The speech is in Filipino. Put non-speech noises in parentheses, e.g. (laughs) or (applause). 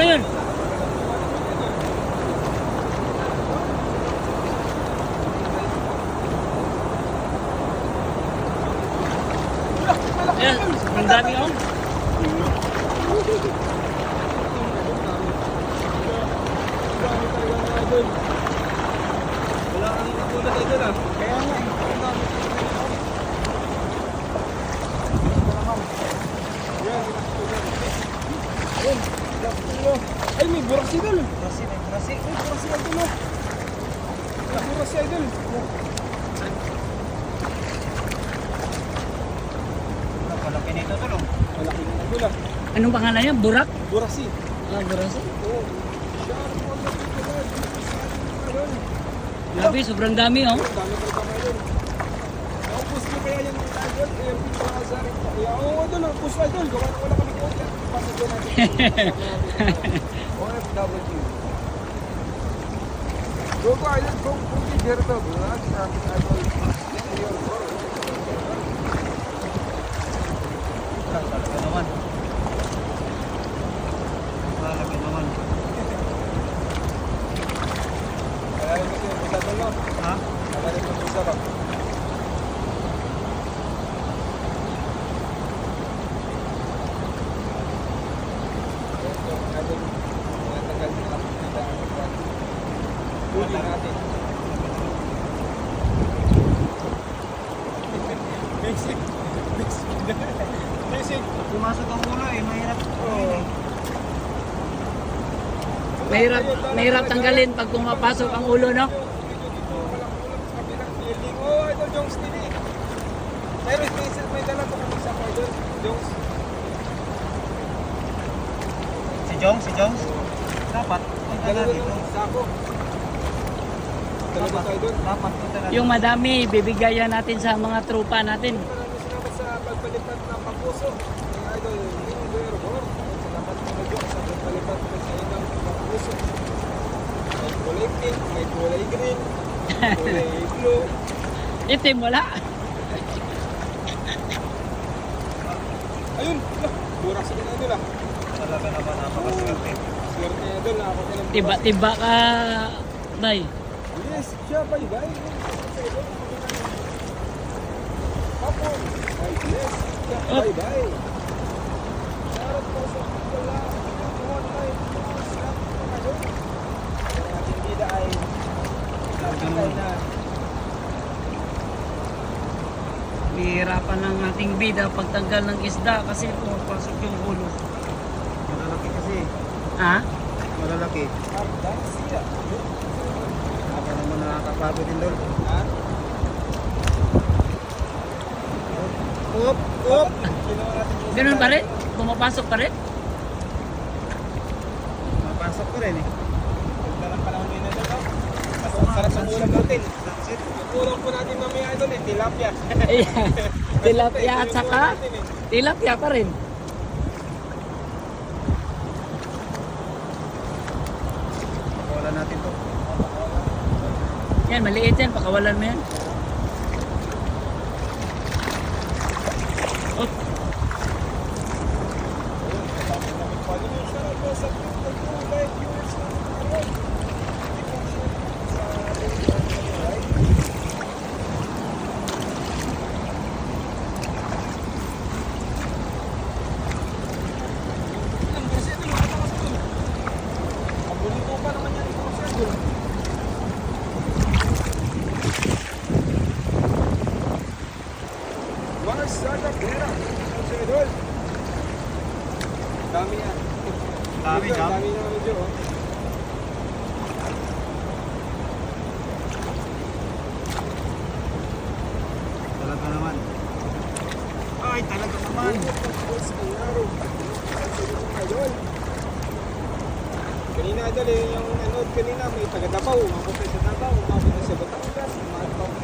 Ayun, ano yun? Ayan, ang dami oh. Dami talaga na idol. Wala kang katulad idol ah. Kaya nga eh. Ang dami. Yan. Ayun. Ay, may burak si idol. May brasi. Ay, burak si idol oh. Burak si idol. Napalaki nito tol. oh. Malaki ng idol ah. Anong pangalan niya? Burak? Burak si. Ah, Burak. Oo. Ang malaki. Idol. Grabe, sobrang dami oh. Dami talaga mga idol. Naupos mo kaya yung idol, eh, pinaka sa. Kaya ako idol, naupos na idol. Gawa na wala kami kaya. Pasok ko natin. OFW. Go go idol, go go kay Gerto. Bulag sa ating idol. Talaga naman. Talaga naman. Kaya yung ito, yung idol mo. Ha? Kaya yung isa ba? Huli natin. Basic. Basic. Basic. Pumasok ang ulo eh, mahirap. Oo. Mahirap, mahirap tanggalin pag pumapasok ang ulo, no? Oh, ito Jones TV. Pero may dala ko ko idol. Jones. Si Jong, si Jong. Dapat. Punta na dito. yung sako. Dalawa tayo doon. Dapat punta na Yung madami, bibigayan natin sa mga trupa natin. Sa pagpalipat ng pampuso. Ang idol, King Guerrero. Salamat po na sa pagpalipat po sa inyong pampuso. May kulay pink, may kulay green, kulay blue. Itim, wala. Ayun, lah, burak sa kanila idol ah. Talaga naman napakaswerte. Swerte na nakakuha ng Tiba-tiba ka, day. Yes, siya bye bye. Apo. Ay, yes, siya Oh. bye bye. Sarap po sa wala. Tuhon ay sarap po na doon. Ang ating bida ay nagkakay na. Bihirapan ng ating bida pagtanggal ng isda kasi pumapasok yung ulo. Malalaki kasi. Ha? Malalaki. Apa naman nakakapagod din doon. Up, up. Ganun pa rin? Pumapasok pa rin? Mapasok ko rin eh. Ganda ng panahon ngayon na doon. Sarap sa ulam natin. Ulam po natin mamaya idol eh, tilapia. (laughs) Tilapia at saka eh. tilapia pa rin. Pakawalan natin to. Yan, maliit yan. Pakawalan mo yan. Dami yan. Dami, Jam. Dami na medyo. oh. Talaga naman. Ay, talaga naman. Kanina idol eh, yung ano kanina may taga Davao, umabot na sa Davao, umabot na sa